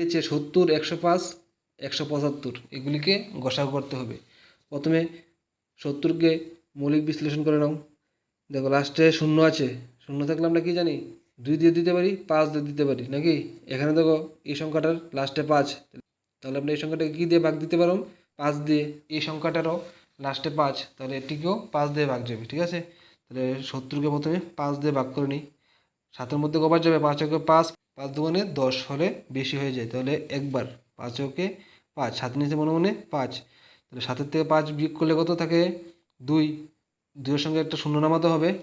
দিয়েছে সত্তর, একশো পাঁচ, একশো পঁচাত্তর। এগুলিকে গসাগু করতে হবে। প্রথমে সত্তরকে মৌলিক বিশ্লেষণ করে নাও। দেখো লাস্টে শূন্য আছে। শূন্য থাকলে আমরা কি জানি? দুই দিয়ে দিতে পারি, পাঁচ দিয়ে দিতে পারি, নাকি? এখানে দেখো, এই সংখ্যাটার লাস্টে পাঁচ। তাহলে আমরা এই সংখ্যাটাকে কী দিয়ে ভাগ দিতে পারো? পাঁচ দিয়ে। এই সংখ্যাটারও লাস্টে পাঁচ। তাহলে এটিকেও পাঁচ দিয়ে ভাগ যাবে, ঠিক আছে? তাহলে সত্তরকে প্রথমে পাঁচ দিয়ে ভাগ করে নিই। সাতের মধ্যে কবার যাবে? পাঁচ ওকে পাঁচ পাঁচ দুগুণে দশ হলে বেশি হয়ে যায়, তাহলে একবার পাঁচ ওকে পাঁচ, সাত নিচে মনে মনে পাঁচ। তাহলে সাতের থেকে পাঁচ বিয়োগ করলে কত থাকে? দুই। দুইয়ের সঙ্গে একটা শূন্য নামাতে হবে।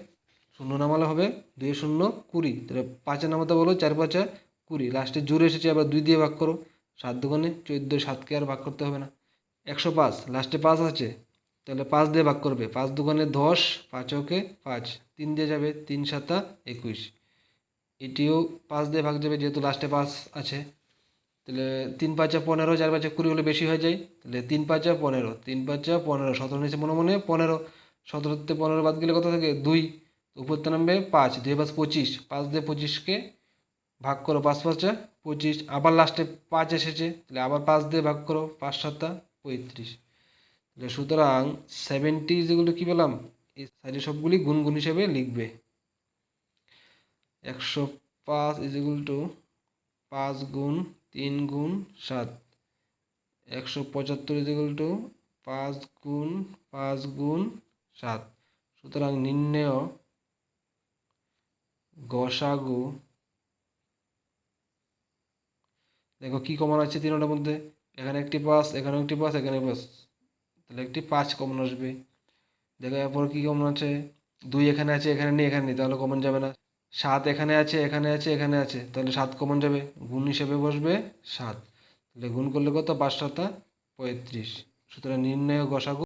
শূন্য নামালে হবে দুই শূন্য কুড়ি। তাহলে পাঁচে নামাতে বলো, চার পাঁচে কুড়ি। লাস্টে জোরে এসেছে, আবার দুই দিয়ে ভাগ করো। সাত দোকানে চোদ্দ, সাতকে আর ভাগ করতে হবে না। একশো পাঁচ, লাস্টে পাঁচ আছে। তাহলে পাঁচ দিয়ে ভাগ করবে। পাঁচ দোকানে দশ, পাঁচ ওকে পাঁচ। তিন দিয়ে যাবে তিন সাতা একুশ। এটিও পাঁচ দিয়ে ভাগ যাবে, যেহেতু লাস্টে পাঁচ আছে। তাহলে তিন পাঁচা পনেরো, চার পাঁচা কুড়ি হলে বেশি হয়ে যায়। তাহলে তিন পাঁচা পনেরো, তিন পাঁচা পনেরো, সতেরো নিচে মনে মনে পনেরো সতেরোতে পনেরো বাদ গেলে কত থাকে? দুই। উপরতে নামবে পাঁচ, দুই পাঁচ পঁচিশ, পাঁচ দিয়ে পঁচিশকে ভাগ করো পাঁচ পাঁচা পঁচিশ। আবার লাস্টে পাঁচ এসেছে, তাহলে আবার পাঁচ দিয়ে ভাগ করো পাঁচ সাতটা পঁয়ত্রিশ। তাহলে সুতরাং সেভেন্টি যেগুলো কী পেলাম? এই সাইডে সবগুলি গুণ হিসেবে লিখবে। একশো পাঁচ ইজ ইকুয়াল টু পাঁচ গুণ তিন গুণ সাত। একশো পঁচাত্তর ইজ ইকুয়াল টু পাঁচ গুণ পাঁচ গুণ সাত। সুতরাং নির্ণেয় গসাগু। দেখো কি কমন আছে তিনটার মধ্যে? এখানে একটি পাঁচ এখানে একটি পাঁচ এখানে পাঁচ। তাহলে একটি পাঁচ কমন আসবে। দেখো এরপর কি কমন আছে? দুই এখানে আছে, এখানে নেই এখানে নেই, তাহলে কমন যাবে না। সাত এখানে আছে এখানে আছে এখানে আছে। তাহলে সাত কমন যাবে? গুণ হিসেবে বসবে সাত। তাহলে গুণ করলে কত? পাঁচ সাতা পঁয়ত্রিশ। সুতরাং নির্ণয় গসাগু